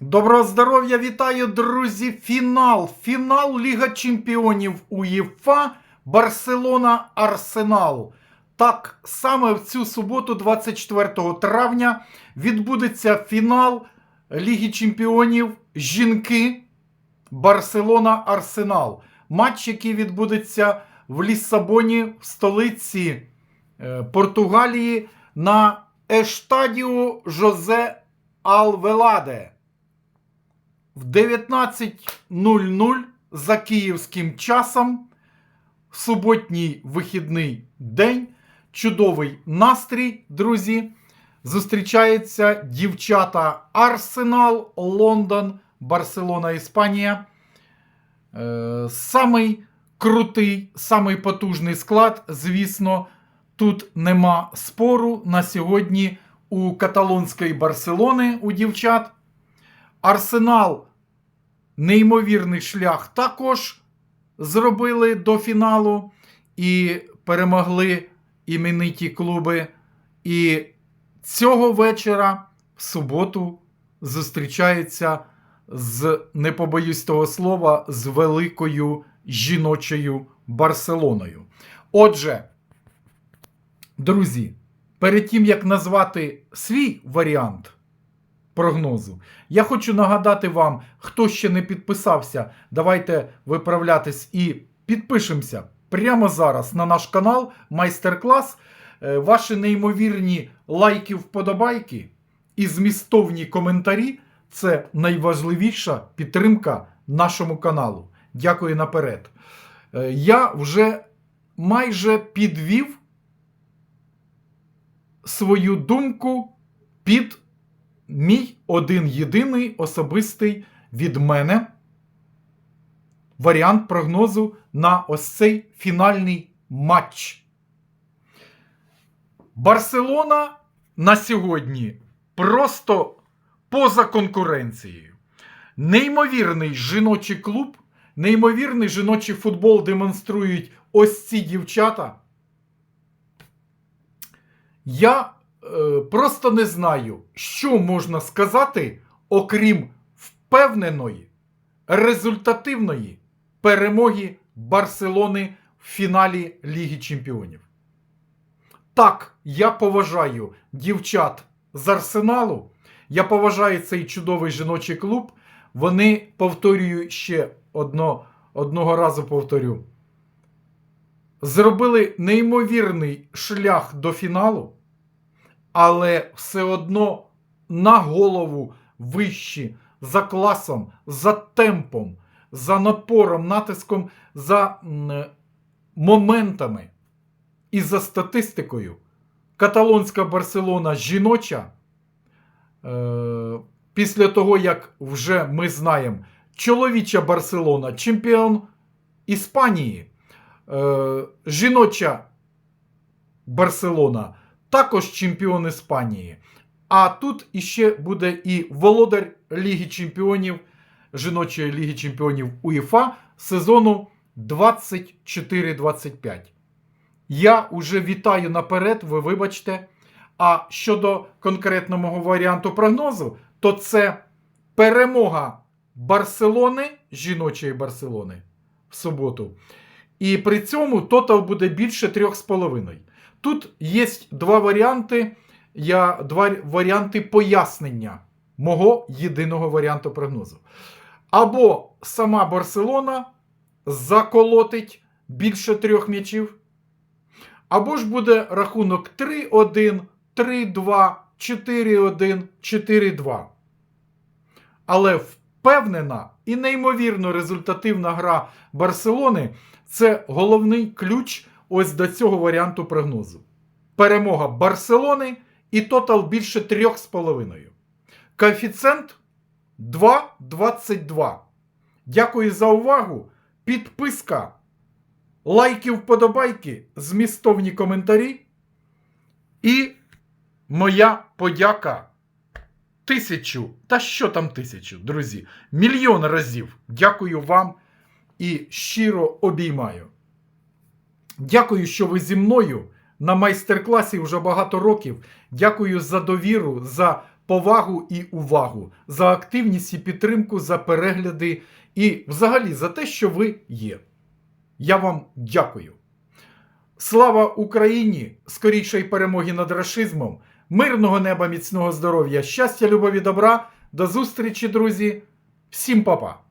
Доброго здоров'я, вітаю, друзі! Фінал. Фінал Ліга Чемпіонів УЄФА Барселона Арсенал. Так, саме в цю суботу, 24 травня, відбудеться фінал Ліги Чемпіонів Жінки Барселона Арсенал. Матч, який відбудеться в Ліссабоні, в столиці е, Португалії на Ештадіо Жозе Алвеладе. В 19.00 за київським часом, суботній вихідний день, чудовий настрій, друзі. Зустрічаються дівчата Арсенал, Лондон, Барселона, Іспанія. Е, самий крутий, самий потужний склад, звісно, тут нема спору на сьогодні у каталонської Барселони у дівчат. Арсенал неймовірний шлях також зробили до фіналу і перемогли імениті клуби. І цього вечора, в суботу, зустрічаються з, не побоюсь того слова, з великою жіночою Барселоною. Отже, друзі, перед тим як назвати свій варіант прогнозу, я хочу нагадати вам, хто ще не підписався, давайте виправлятись і підпишемося прямо зараз на наш канал майстер-клас. Е, Ваші неймовірні лайки, вподобайки і змістовні коментарі це найважливіша підтримка нашому каналу. Дякую наперед. Е, Я вже майже підвів свою думку під мій один єдиний особистий від мене варіант прогнозу на ось цей фінальний матч. Барселона на сьогодні просто поза конкуренцією. Неймовірний жіночий клуб, неймовірний жіночий футбол демонструють ось ці дівчата. Я просто не знаю, що можна сказати, окрім впевненої, результативної перемоги Барселони в фіналі Ліги Чемпіонів. Так, я поважаю дівчат з Арсеналу. Я поважаю цей чудовий жіночий клуб. Вони, повторюю ще одно, одного разу повторю, зробили неймовірний шлях до фіналу, але все одно на голову вищі за класом, за темпом, за напором, натиском, за моментами і за статистикою. Каталонська Барселона жіноча. Е, після того, як вже ми знаємо, чоловіча Барселона чемпіон Іспанії. Е, жіноча Барселона також чемпіон Іспанії. А тут іще буде і володар Ліги Чемпіонів, жіночої Ліги Чемпіонів УЄФА сезону 24-25. Я уже вітаю наперед, ви вибачте. А щодо конкретно мого варіанту прогнозу, то це перемога Барселони, жіночої Барселони в суботу. І при цьому тотал буде більше 3,5. Тут є два варіанти. Я, два варіанти пояснення мого єдиного варіанту прогнозу. Або сама Барселона заколотить більше трьох м'ячів. Або ж буде рахунок 3-1, 3-2, 4-1, 4-2. Але впевнена і неймовірно результативна гра Барселони це головний ключ ось до цього варіанту прогнозу. Перемога Барселони і тотал більше 3,5. Коефіцієнт 2,22. Дякую за увагу. Підписка, лайки, вподобайки, змістовні коментарі. І моя подяка тисячу, та що там тисячу, друзі, мільйон разів дякую вам і щиро обіймаю. Дякую, що ви зі мною на майстер-класі вже багато років. Дякую за довіру, за повагу і увагу, за активність і підтримку, за перегляди і взагалі за те, що ви є. Я вам дякую. Слава Україні! Скорішої перемоги над рашизмом, мирного неба, міцного здоров'я, щастя, любові, добра. До зустрічі, друзі! Всім па-па!